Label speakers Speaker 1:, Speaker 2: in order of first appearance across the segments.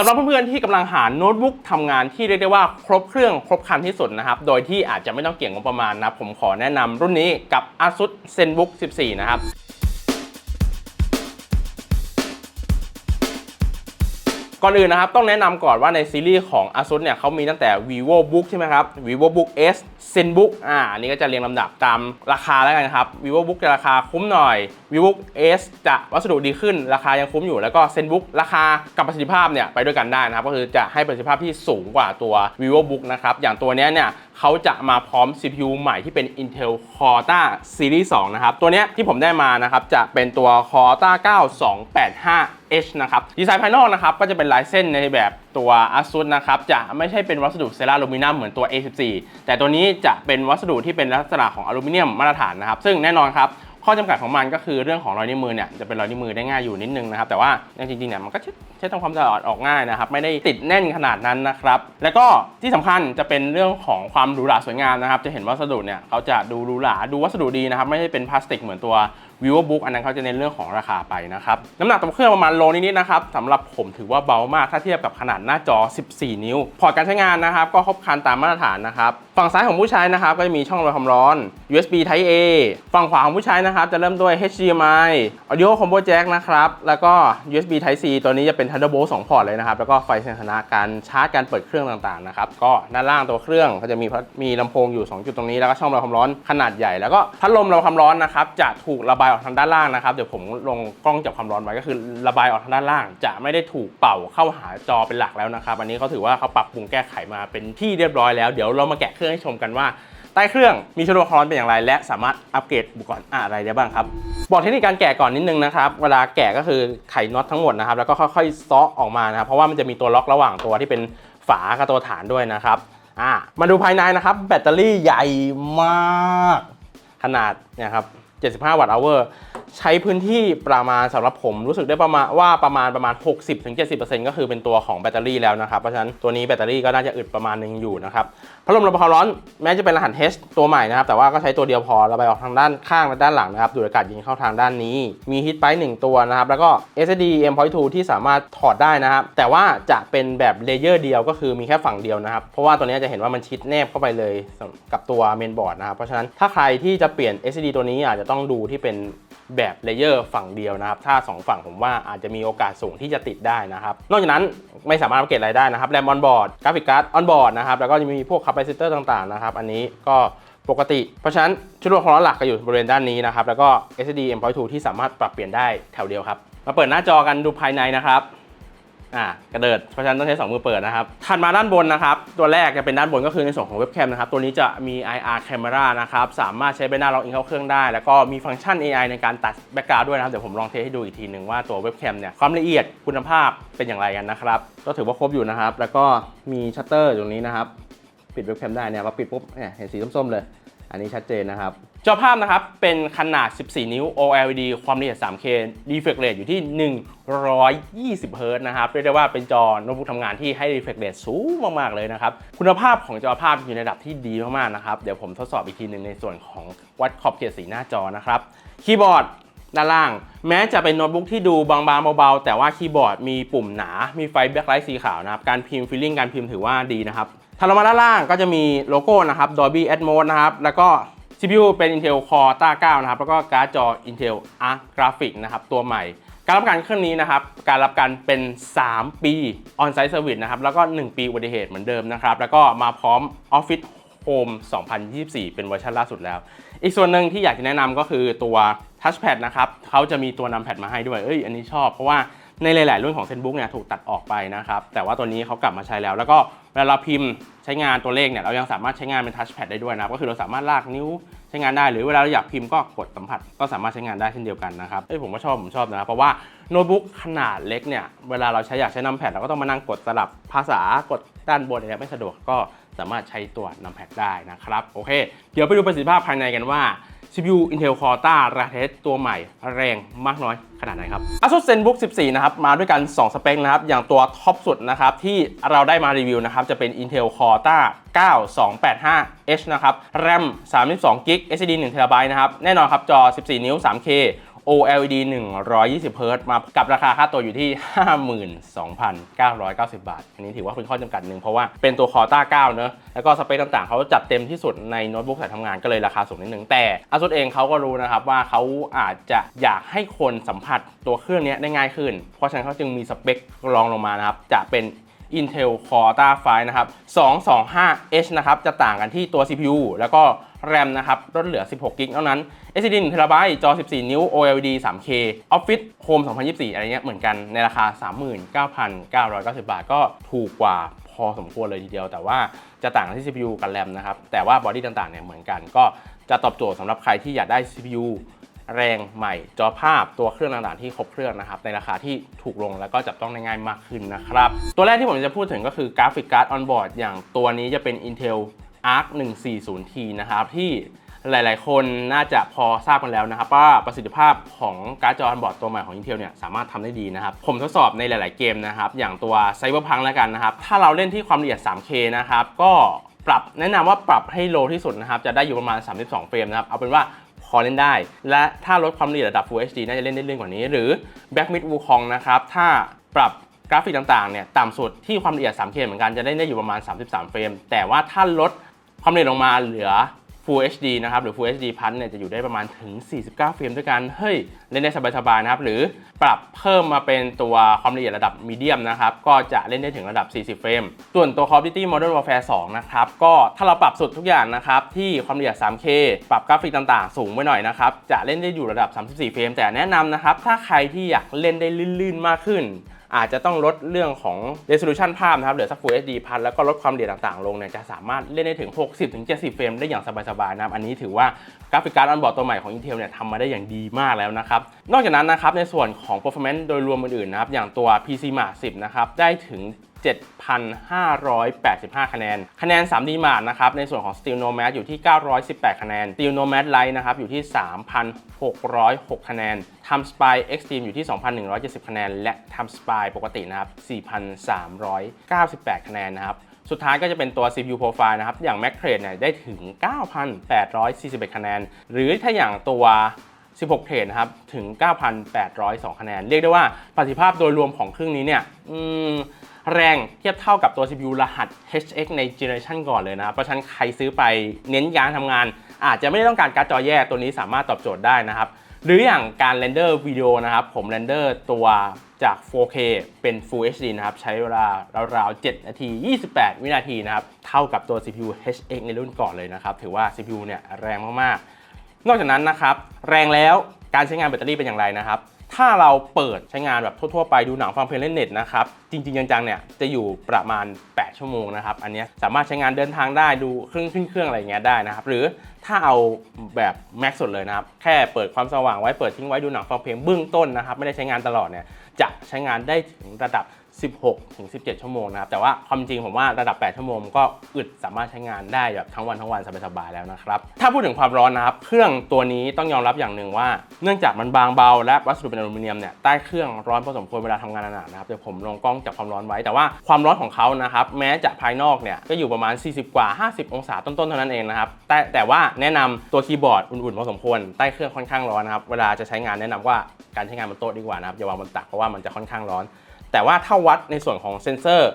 Speaker 1: สำหรับเพื่อนๆที่กำลังหาโน้ตบุ๊กทำงานที่เรียกได้ว่าครบเครื่องครบคันที่สุดนะครับ โดยที่อาจจะไม่ต้องเกี่ยงงบประมาณนะผมขอแนะนำรุ่นนี้กับ ASUS ZenBook 14 นะครับก่อนอื่นนะครับต้องแนะนำก่อนว่าในซีรีส์ของ ASUS เนี่ยเขามีตั้งแต่ vivo book ใช่ไหมครับ vivo book s zenbook อ่าอันนี้ก็จะเรียงลำดับตามราคาแล้วกันครับ vivo book จะราคาคุ้มหน่อย vivo book s จะวัสดุดีขึ้น ราคายังคุ้มอยู่ แล้วก็ zenbook ราคากับประสิทธิภาพเนี่ยไปด้วยกันได้นะครับ ก็คือจะให้ประสิทธิภาพที่สูงกว่าตัว vivo book นะครับ อย่างตัวเนี้ยเนี่ย เขาจะมาพร้อม CPU ใหม่ที่เป็น Intel Corta Series 2 นะครับ ตัวเนี้ยที่ผมได้มานะครับ จะเป็นตัว Corta 9285 H นะครับ ดีไซน์ภายนอกนะครับ ก็จะเป็นลายเส้นในแบบตัว ASUS นะครับ จะไม่ใช่เป็นวัสดุเซราลูมิเนียมเหมือนตัว A14 แต่ตัวนี้จะเป็นวัสดุที่เป็นลักษณะของอลูมิเนียมมาตรฐานนะครับ ซึ่งแน่นอนครับ ข้อจำกัดของมันก็คือเรื่องของรอยนิ้วมือเนี่ยจะเป็นรอยนิ้วมือได้ง่ายอยู่นิดนึงนะครับแต่ว่าจริงๆเนี่ยมันก็ใช้ทำความสะอาดออกง่ายนะครับไม่ได้ติดแน่นขนาดนั้นนะครับแล้วก็ที่สำคัญจะเป็นเรื่องของความหรูหราสวยงามนะครับจะเห็นวัสดุเนี่ยเขาจะดูหรูหราดูวัสดุดีนะครับไม่ใช่เป็นพลาสติกเหมือนตัว vivo book อันนั้นเขาจะเน้นเรื่องของราคาไปนะครับ น้ำหนักตัวเครื่องประมาณโลนิดๆนะครับสำหรับผมถือว่าเบามากถ้าเทียบกับขนาดหน้าจอ 14 นิ้ว พอร์ตการใช้งานนะครับ ก็ครบครันตามมาตรฐานนะครับ ฝั่งซ้ายของผู้ใช้นะครับ ก็จะมีช่องระบายความร้อน USB Type A ฝั่งขวาของผู้ใช้นะครับ จะเริ่มด้วย HDMI Audio Combo Jack นะครับ แล้วก็ USB Type C ตัวนี้จะเป็น Thunderbolt 2 พอร์ตเลยนะครับ แล้วก็ไฟเซนสนะการชาร์จการเปิดเครื่องต่างๆนะครับ ก็ด้านล่างตัวเครื่องก็จะมีพัดมีลำโพงอยู่ 2 จุดตรงนี้ แล้วก็ช่องระบายความร้อนขนาดใหญ่ แล้วก็พัดลมระบายความร้อนนะครับจะถูกระบายออกทางด้านล่างนะครับเดี๋ยวผมลงกล้องจับความร้อนไว้ก็คือระบายออกทางด้านล่าง จะไม่ได้ถูกเป่าเข้าหาจอเป็นหลักแล้วนะครับอันนี้เขาถือว่าเขาปรับปรุงแก้ไขมาเป็นที่เรียบร้อยแล้วเดี๋ยวเรามาแกะเครื่องให้ชมกันว่าใต้เครื่องมีชนวนความร้อนเป็นอย่างไร และสามารถอัปเกรดอุปกรณ์อะไรได้บ้างครับ บอกเทคนิคการแกะก่อนนิดนึงนะครับเวลาแกะก็คือไขน็อตทั้งหมดนะครับแล้วก็ค่อยๆซ้อออกมานะครับเพราะว่ามันจะมีตัวล็อกระหว่างตัวที่เป็นฝากับตัวฐานด้วยนะครับอ่ามาดูภายในนะครับ แบตเตอรี่ใหญ่มาก ขนาดเนี่ยครับ 75 วัตต์อเวอร์ ใช้พื้นที่ประมาณสำหรับผมรู้สึกได้ประมาณว่าประมาณประมาณ 60-70%ก็คือเป็นตัวของแบตเตอรี่แล้วนะครับ เพราะฉะนั้นตัวนี้แบตเตอรี่ก็น่าจะอึดประมาณหนึงอยู่นะครับพัดลมระบายความร้อนแม้จะเป็นรหัส H ตัวใหม่นะครับ แต่ว่าก็ใช้ตัวเดียวพอระบายออกทางด้านข้างและด้านหลังนะครับดูดอากาศเย็นเข้าทางด้านนี้ มีฮีทไปหนึ่งตัวนะครับแล้วก็ SSD M.2 ที่สามารถถอดได้นะครับแต่ว่าจะเป็นแบบเลเยอร์เดียวก็คือมีแค่ฝั่งเดียวนะครับเพราะว่าตัวนี้จะเห็นว่ามันชิดแนบเข้าไปเลยกับตัวเมนบอร์ดนะครับเพราะฉะนั้นถ้าใครที่จะเปลี่ยน SSD ตัวนี้อาจจะต้องดูที่เป็นแบบเลเยอร์ฝั่งเดียวนะครับถ้า 2 ฝั่งผมว่าอาจจะมีโอกาสสูงที่จะติดได้นะครับ นอกจากนั้นไม่สามารถอัปเกรดอะไรได้นะครับแรมออนบอร์ดกราฟิกการ์ดออนบอร์ดนะครับแล้วก็จะมีพวกคาปาซิเตอร์ต่างๆนะครับอันนี้ก็ปกติ เพราะฉะนั้นชุดรวมของเราหลักก็อยู่บริเวณด้านนี้นะครับแล้วก็ SSD M.2 ที่สามารถปรับเปลี่ยนได้แถวเดียวครับมาเปิดหน้าจอกันดูภายในนะครับ อ่ากระเดิดเพราะฉะนั้นต้องใช้2มือเปิดนะครับถัดมาด้านบนนะครับ ตัวแรกจะเป็นด้านบนก็คือในส่วนของเว็บแคมนะครับ ตัวนี้จะมี IR camera นะครับ สามารถใช้ใบหน้าล็อกอินเข้าเครื่องได้ แล้วก็มีฟังก์ชัน AI ในการตัดแบ็กกราวด์ด้วยนะครับ เดี๋ยวผมลองเทสให้ดูอีกทีหนึ่งว่าตัวเว็บแคมเนี่ยความละเอียดคุณภาพเป็นอย่างไรกันนะครับ ก็ถือว่าครบอยู่นะครับ แล้วก็มีชัตเตอร์ตรงนี้นะครับ ปิดเว็บแคมได้เนี่ยพอปิดปุ๊บเนี่ยเห็นสีส้มๆเลย อันนี้ชัดเจนนะครับ จอภาพนะครับ เป็นขนาด 14 นิ้ว OLED ความละเอียด 3K refresh rate อยู่ที่ 120เฮิร์ตนะครับ เรียกได้ว่าเป็นจอโน้ตบุ๊กทำงานที่ให้ refresh rate สูงมาก ๆ เลยนะครับ คุณภาพของจอภาพอยู่ในระดับที่ดีมาก ๆ นะครับ เดี๋ยวผมทดสอบอีกทีหนึ่งในส่วนของวัดขอบเขตสีหน้าจอนะครับ คีย์บอร์ดด้านล่าง แม้จะเป็นโน้ตบุ๊กที่ดูบางๆเบาๆ แต่ว่าคีย์บอร์ดมีปุ่มหนา มีไฟแบ็คไลท์สีขาวนะครับ การพิมพ์ฟีลลิ่งการพิมพ์ถือว่าดีนะครับถัดลงมาด้านล่างก็จะมีโลโก้นะครับ Dolby Atmos นะครับ แล้วก็ CPU เป็น Intel Core Ata 9นะครับ แล้วก็การ์ดจอ Intel Arc Graphics นะครับ ตัวใหม่ การรับประกันเครื่องนี้นะครับ การรับประกันเป็น 3 ปี On-Site Service นะครับ แล้วก็ 1 ปีอุบัติเหตุเหมือนเดิมนะครับ แล้วก็มาพร้อม Office Home 2024 เป็นเวอร์ชันล่าสุดแล้ว อีกส่วนหนึ่งที่อยากจะแนะนำก็คือตัว Touchpad นะครับเขาจะมีตัวนำแพดมาให้ด้วย เอ้ย อันนี้ชอบเพราะว่า ในหลาย ๆ รุ่นของ ZenBook เนี่ยถูกตัดออกไปนะครับ แต่ว่าตัวนี้เขากลับมาใช้แล้ว แล้วก็เวลาเราพิมพ์ใช้งานตัวเลขเนี่ยเรายังสามารถใช้งานเป็น Touchpad ได้ด้วยนะก็คือเราสามารถลากนิ้วใช้งานได้ หรือเวลาเราอยากพิมพ์ก็กดสัมผัสก็สามารถใช้งานได้เช่นเดียวกันนะครับเอ้ยผมก็ชอบผมชอบนะเพราะว่าโน้ตบุ๊กขนาดเล็กเนี่ยเวลาเราใช้อยากใช้นำแพดเราก็ต้องมานั่งกดสลับภาษากดด้านบนเนี่ยไม่สะดวกก็สามารถใช้ตัวนำแพดได้นะครับโอเค เดี๋ยวไปดูประสิทธิภาพภายในกันว่า CPU Intel Core Ata r a t e s ตัวใหม่แรงมากน้อยขนาดไหนครับ ASUS ZenBook 14 นะครับ มาด้วยกัน 2 สเปคนะครับ อย่างตัวท็อปสุดนะครับ ที่เราได้มารีวิวนะครับ จะเป็น Intel Core Ata 9285H นะครับ RAM 32 g b SSD 1 TB นะครับ แน่นอนครับ จอ 14 นิ้ว 3K OLED 120 Hz มากับราคาค่าตัวอยู่ที่ 52,990 บาท อันนี้ถือว่าเป็นข้อจำกัดหนึ่งเพราะว่าเป็นตัว Corta 9เนอะแล้วก็สเปคต่างๆ เขาจัดเต็มที่สุดในโน้ตบุ๊กสายทำงานก็เลยราคาสูงนิดนึง แต่ ASUS เองเขาก็รู้นะครับว่าเขาอาจจะอยากให้คนสัมผัสตัวเครื่องนี้ได้ง่ายขึ้น เพราะฉะนั้นเขาจึงมีสเปครองลงมานะครับจะเป็น Intel Core i5 นะครับ 225H นะครับ จะต่างกันที่ตัว CPU แล้วก็ RAM นะครับลดเหลือ 16กิกเท่านั้น SSD 1 TB จอ 14 นิ้ว OLED 3K Office Home 2024 อะไรเงี้ยเหมือนกันในราคา 39,990 บาท ก็ถูกกว่าพอสมควรเลยทีเดียว แต่ว่าจะต่างที่ CPU กับ RAM นะครับ แต่ว่าบอดี้ต่างๆเนี่ยเหมือนกัน ก็จะตอบโจทย์สำหรับใครที่อยากได้ CPU แรงใหม่จอภาพตัวเครื่องต่างๆที่ครบเครื่องนะครับ ในราคาที่ถูกลงแล้วก็จับต้องได้ง่ายมากขึ้นนะครับ ตัวแรกที่ผมจะพูดถึงก็คือกราฟิกการ์ดออนบอร์ดอย่างตัวนี้จะเป็น Intel Arc 140T นะครับที่หลาย ๆ คนน่าจะพอทราบกันแล้วนะครับว่าประสิทธิภาพของการ์ดจอออนบอร์ดตัวใหม่ของ Intel เนี่ยสามารถทำได้ดีนะครับ ผมทดสอบในหลาย ๆ เกมนะครับ อย่างตัว Cyberpunk แล้วกันนะครับ ถ้าเราเล่นที่ความละเอียด 3K นะครับ ก็ปรับแนะนำว่าปรับให้โลที่สุดนะครับ จะได้อยู่ประมาณ 32 เฟรมนะครับ เอาเป็นว่าพอเล่นได้ และถ้าลดความละเอียดระดับ Full HD น่าจะเล่นได้เรื่อยกว่านี้ หรือ Black Myth Wukong นะครับถ้าปรับกราฟิกต่าง ๆ เนี่ยต่ำสุดที่ความละเอียด 3K เหมือนกันจะเล่นได้อยู่ประมาณ 33 เฟรม แต่ว่าถ้าลด ความละเอียดลงมาเหลือ Full HD นะครับหรือ Full HD Plus เนี่ยจะอยู่ได้ประมาณถึง 49 เฟรมด้วยกัน เฮ้ย เล่นได้สบายๆนะครับ หรือปรับเพิ่มมาเป็นตัวความละเอียดระดับมีเดียมนะครับ ก็จะเล่นได้ถึงระดับ 40 เฟรม ส่วนตัว Call of Duty Modern Warfare 2 นะครับ ก็ถ้าเราปรับสุดทุกอย่างนะครับ ที่ความละเอียด 3K ปรับกราฟิกต่างๆ สูงไว้หน่อยนะครับ จะเล่นได้อยู่ระดับ 34 เฟรม แต่แนะนำนะครับ ถ้าใครที่อยากเล่นได้ลื่นๆ มากขึ้น อาจจะต้องลดเรื่องของ resolution ภาพนะครับเหลือสัก Full HD พันแล้วก็ลดความละเอียดต่างๆ ลงเนี่ยจะสามารถเล่นได้ถึง 60-70 เฟรมได้อย่างสบายๆนะครับอันนี้ถือว่ากราฟิกการ์ดออนบอร์ดตัวใหม่ของ Intel เนี่ยทำมาได้อย่างดีมากแล้วนะครับนอกจากนั้นนะครับในส่วนของ performance โดยรวมอื่นๆนะครับอย่างตัว PC Mark 10นะครับได้ถึง 7,585 คะแนน คะแนน 3D Mark นะครับ ในส่วนของ Steel Nomad อยู่ที่ 918 คะแนน Steel Nomad Lite นะครับ อยู่ที่ 3,606 คะแนน Time Spy Extreme อยู่ที่ 2,170 คะแนน และ Time Spy ปกตินะครับ 4,398 คะแนนนะครับสุดท้ายก็จะเป็นตัว CPU Profile นะครับ อย่าง Mac Trade เนี่ยได้ถึง 9,841 คะแนน หรือถ้าอย่างตัว 16 เทรดนะครับ ถึง 9,802 คะแนน เรียกได้ว่าประสิทธิภาพโดยรวมของเครื่องนี้เนี่ยอืม แรงเทียบเท่ากับตัว CPU รหัส HX ในเจเนอเรชันก่อนเลยนะครับ เพราะฉะนั้นใครซื้อไปเน้นการทำงาน อาจจะไม่ได้ต้องการการ์ดจอแยกตัวนี้สามารถตอบโจทย์ได้นะครับ หรืออย่างการเรนเดอร์วิดีโอนะครับ ผมเรนเดอร์ตัวจาก 4K เป็น Full HD นะครับ ใช้เวลาราวๆ 7 นาที 28 วินาทีนะครับ เท่ากับตัว CPU HX ในรุ่นก่อนเลยนะครับ ถือว่า CPU เนี่ยแรงมากๆ นอกจากนั้นนะครับ แรงแล้วการใช้งานแบตเตอรี่เป็นอย่างไรนะครับ ถ้าเราเปิดใช้งานแบบทั่วๆไปดูหนังฟังเพลงเล่นเน็ตนะครับ จริงๆ จังๆ เนี่ยจะอยู่ประมาณ 8 ชั่วโมงนะครับ อันนี้สามารถใช้งานเดินทางได้ดูเครื่องขึ้นเครื่องอะไรอย่างเงี้ยได้นะครับ หรือถ้าเอาแบบแม็กซ์สุดเลยนะครับ แค่เปิดความสว่างไว้เปิดทิ้งไว้ดูหนังฟังเพลงเบื้องต้นนะครับ ไม่ได้ใช้งานตลอดเนี่ยจะใช้งานได้ถึงระดับ 16ถึง17 ชั่วโมงนะครับแต่ว่าความจริงผมว่าระดับ 8 ชั่วโมงก็อึดสามารถใช้งานได้แบบทั้งวันทั้งวันสบายๆแล้วนะครับถ้าพูดถึงความร้อนนะครับเครื่องตัวนี้ต้องยอมรับอย่างหนึ่งว่า เนื่องจากมันบางเบา และวัสดุเป็นอลูมิเนียมเนี่ยใต้เครื่องร้อนพอสมควรเวลาทำงานหนักๆนะครับเดี๋ยวผมลงกล้องจับความร้อนไว้ แต่ว่าความร้อนของเขานะครับแม้จะภายนอกเนี่ยก็อยู่ประมาณ 40 กว่า 50 องศาต้นๆเท่านั้นเองนะครับแต่แต่ว่าแนะนำตัวคีย์บอร์ดอุ่นๆพอสมควรใต้เครื่องค่อนข้างร้อนนะครับเวลาจะใช้งานแนะนำว่าการใช้งานบนโต๊ะดีกว่านะครับอย่าวางบนตักเพราะว่ามันจะค่อนข้างร้อน แต่ว่าถ้าวัดในส่วนของเซ็นเซอร์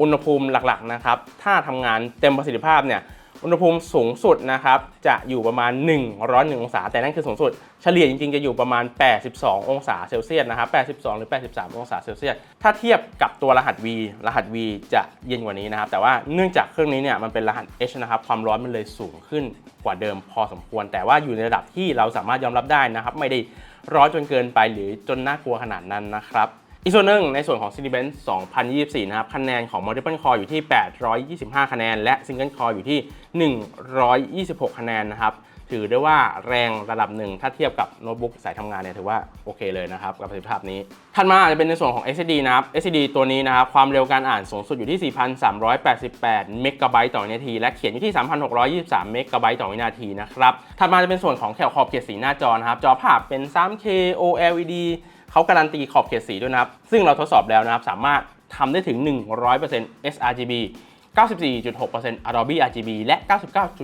Speaker 1: อุณหภูมิหลักๆนะครับถ้าทำงานเต็มประสิทธิภาพเนี่ยอุณหภูมิสูงสุดนะครับจะอยู่ประมาณ 101 องศา แต่นั่นคือสูงสุด เฉลี่ยจริงๆ จะอยู่ประมาณ 82 องศาเซลเซียสนะครับ 82 หรือ 83 องศาเซลเซียส ถ้าเทียบกับตัวรหัส V รหัส V จะเย็นกว่านี้นะครับ แต่ว่าเนื่องจากเครื่องนี้เนี่ยมันเป็นรหัส H นะครับ ความร้อนมันเลยสูงขึ้นกว่าเดิมพอสมควร แต่ว่าอยู่ในระดับที่เราสามารถยอมรับได้นะครับ ไม่ได้ร้อนจนเกินไปหรือจนน่ากลัวขนาดนั้นนะครับ อีกส่วนหนึ่งในส่วนของ Cinebench 2024 นะครับ คะแนนของ Multiple Core อยู่ที่ 825 คะแนน และ Single Core อยู่ที่ 126 คะแนนนะครับ ถือได้ว่าแรงระดับหนึ่งถ้าเทียบกับโน้ตบุ๊กสายทำงานเนี่ยถือว่าโอเคเลยนะครับ กับประสิทธิภาพนี้ ถัดมาจะเป็นในส่วนของ SSD นะครับ SSD ตัวนี้นะครับ ความเร็วการอ่านสูงสุดอยู่ที่ 4,388 เมกะไบต์ต่อวินาที และเขียนอยู่ที่ 3,623 เมกะไบต์ต่อวินาทีนะครับ ถัดมาจะเป็นส่วนของแถวขอบเขตสีหน้าจอนะครับ จอภาพเป็น 3K OLED เขาการันตีขอบเขตสีด้วยนะครับ ซึ่งเราทดสอบแล้วนะครับ สามารถทำได้ถึง 100% sRGB 94.6% Adobe RGB และ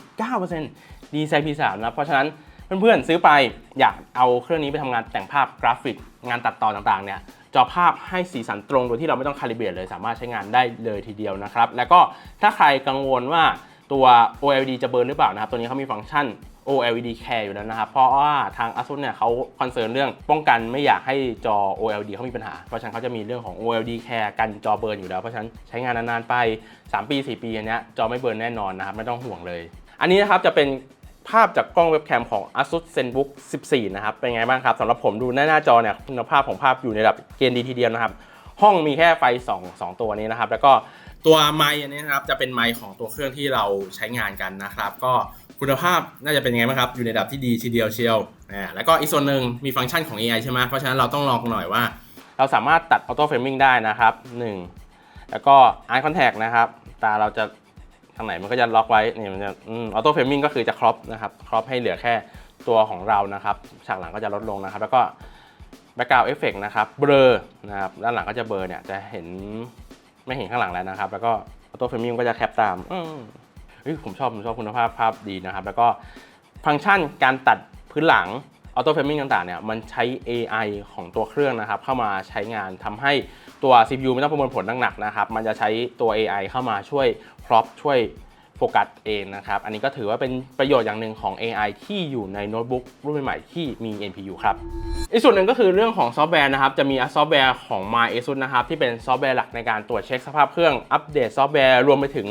Speaker 1: 99.9% DCI P3 นะครับ เพราะฉะนั้นเพื่อนๆซื้อไปอยากเอาเครื่องนี้ไปทำงานแต่งภาพกราฟิก งานตัดต่อต่างๆเนี่ยจอภาพให้สีสันตรงโดยที่เราไม่ต้องคาลิเบรตเลย สามารถใช้งานได้เลยทีเดียวนะครับ แล้วก็ถ้าใครกังวลว่า ตัว OLED จะเบิร์นหรือเปล่านะครับ ตัวนี้เขามีฟังก์ชัน OLED Care อยู่แล้วนะครับ เพราะว่าทาง ASUS เนี่ยเขาคอนเซิร์นเรื่องป้องกันไม่อยากให้จอ OLED เขามีปัญหา เพราะฉะนั้นเขาจะมีเรื่องของ OLED Care กันจอเบิร์นอยู่แล้ว เพราะฉะนั้นใช้งานนานๆไป 3 ปี 4 ปีอันเนี้ยจอไม่เบิร์นแน่นอนนะครับ ไม่ต้องห่วงเลย อันนี้นะครับจะเป็นภาพจากกล้องเว็บแคมของ ASUS ZenBook 14 นะครับ เป็นไงบ้างครับสำหรับผมดูหน้าหน้าจอเนี่ยคุณภาพของภาพอยู่ในระดับเกณฑ์ดีทีเดียวนะครับ ห้องมีแค่ไฟ 2 2 ตัวนี้นะครับ แล้วก็ ตัวไมค์อันนี้นะครับจะเป็นไมค์ของตัวเครื่องที่เราใช้งานกันนะครับ ก็คุณภาพน่าจะเป็นยังไงบ้างครับ อยู่ในระดับที่ดีทีเดียวเชียวอ่าแล้วก็อีกส่วนหนึ่งมีฟังก์ชันของ AI ใช่ไหมเพราะฉะนั้นเราต้องลองหน่อยว่า เราสามารถตัดออโต้เฟรมมิ่งได้นะครับ 1 แล้วก็ eye contact นะครับ ตาเราจะทางไหนมันก็จะล็อกไว้นี่มันจะออโต้เฟรมมิ่งก็คือจะครอปนะครับครอปให้เหลือแค่ตัวของเรานะครับฉากหลังก็จะลดลงนะครับ แล้วก็ background effect นะครับเบลอนะครับด้านหลังก็จะเบลอเนี่ยจะเห็น ไม่เห็นข้างหลังแล้วนะครับ แล้วก็ออโต้เฟรมมิ่งก็จะแคปตามอืมเฮ้ยผมชอบผมชอบคุณภาพภาพดีนะครับ แล้วก็ฟังก์ชันการตัดพื้นหลังออโต้เฟรมมิ่งต่างๆเนี่ยมันใช้ AI ของตัวเครื่องนะครับ เข้ามาใช้งานทำให้ตัว CPU ไม่ต้องประมวลผลหนักๆนะครับ มันจะใช้ตัว AI เข้ามาช่วยพรอพช่วย โฟกัสเองนะครับ อันนี้ก็ถือว่าเป็นประโยชน์อย่างหนึ่งของ AI ที่อยู่ในโน้ตบุ๊กรุ่นใหม่ที่มี NPU ครับ อีกส่วนหนึ่งก็คือเรื่องของซอฟต์แวร์นะครับ จะมีซอฟต์แวร์ของ MyASUS นะครับ ที่เป็นซอฟต์แวร์หลักในการตรวจเช็คสภาพเครื่อง อัปเดตซอฟต์แวร์รวมไปถึง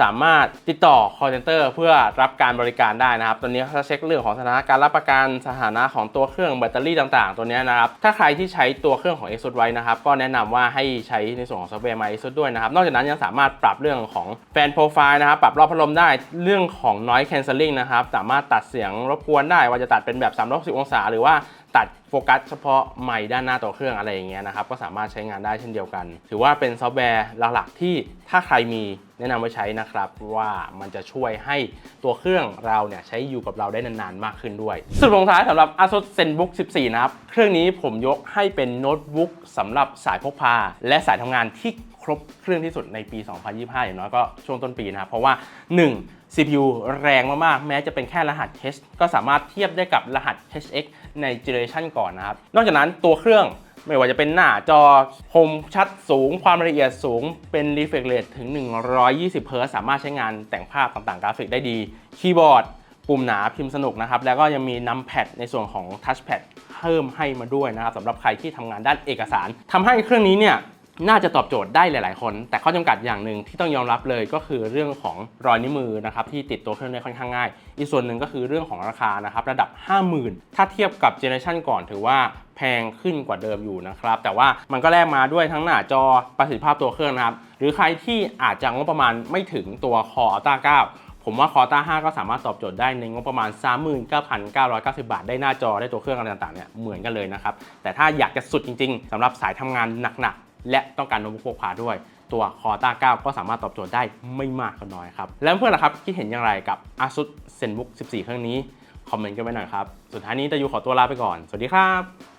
Speaker 1: สามารถติดต่อ call center เพื่อรับการบริการได้นะครับ ตัวนี้เขาจะเช็คเรื่องของสถานะการรับประกันสถานะของตัวเครื่องแบตเตอรี่ต่างๆ ตัวนี้นะครับ ถ้าใครที่ใช้ตัวเครื่องของ ASUS ไว้นะครับ ก็แนะนำว่าให้ใช้ในส่วนของซอฟต์แวร์ MyASUS ด้วยนะครับ นอกจากนั้นยังสามารถปรับเรื่องของแฟนโปรไฟล์นะครับ ปรับรอบพัดลมได้ เรื่องของ noise cancelling นะครับ สามารถตัดเสียงรบกวนได้ ว่าจะตัดเป็นแบบ360องศา หรือว่า ตัดโฟกัสเฉพาะไมค์ด้านหน้าตัวเครื่องอะไรอย่างเงี้ยนะครับก็สามารถใช้งานได้เช่นเดียวกัน ถือว่าเป็นซอฟต์แวร์หลักๆที่ถ้าใครมีแนะนำไว้ใช้นะครับ ว่ามันจะช่วยให้ตัวเครื่องเราเนี่ยใช้อยู่กับเราได้นานๆมากขึ้นด้วย สุดลงท้ายสำหรับ ASUS ZenBook 14 นะครับ เครื่องนี้ผมยกให้เป็นโน้ตบุ๊กสำหรับสายพกพา และสายทำงานที่ ครบเครื่องที่สุดในปี 2025 อย่างน้อยก็ช่วงต้นปีนะครับ เพราะว่า 1 CPU แรงมาก ๆ แม้จะเป็นแค่รหัส H ก็สามารถเทียบได้กับรหัส HX ในเจเนอเรชันก่อนนะครับ นอกจากนั้นตัวเครื่องไม่ว่าจะเป็นหน้าจอคมชัดสูง ความละเอียดสูง เป็น refresh rate ถึง 120 Hz สามารถใช้งานแต่งภาพต่างๆ กราฟิกได้ดี คีย์บอร์ด ปุ่มหนาพิมพ์สนุกนะครับ แล้วก็ยังมีนัมแพดในส่วนของ Touchpad เพิ่มให้มาด้วยนะครับสำหรับใครที่ทำงานด้านเอกสารทำให้เครื่องนี้เนี่ย น่าจะตอบโจทย์ได้หลาย ๆ คน แต่ข้อจำกัดอย่างหนึ่งที่ต้องยอมรับเลยก็คือเรื่องของรอยนิ้วมือนะครับที่ติดตัวเครื่องได้ค่อนข้างง่าย อีกส่วนหนึ่งก็คือเรื่องของราคานะครับระดับ 50,000 ถ้าเทียบกับเจเนอเรชันก่อนถือว่าแพงขึ้นกว่าเดิมอยู่นะครับ แต่ว่ามันก็แลกมาด้วยทั้งหน้าจอประสิทธิภาพตัวเครื่องนะครับ หรือใครที่อาจจะงบประมาณไม่ถึงตัว Core Ultra 9ผมว่าคอต้า5ก็สามารถตอบโจทย์ได้ในงบประมาณ 39,990 บาท ได้หน้าจอได้ตัวเครื่องอะไรต่างๆเนี่ยเหมือนกันเลยนะครับ แต่ถ้าอยากจะสุดจริงๆสำหรับสายทำงานหนักๆ และต้องการโน้ตบุ๊กพกพาด้วย ตัวคอต้า9ก็สามารถตอบโจทย์ได้ไม่มากก็น้อยครับ แล้วเพื่อนนะครับคิดเห็นอย่างไรกับ ASUS ZenBook 14 เครื่องนี้ คอมเมนต์กันไว้หน่อยครับ สุดท้ายนี้ตะยูขอตัวลาไปก่อน สวัสดีครับ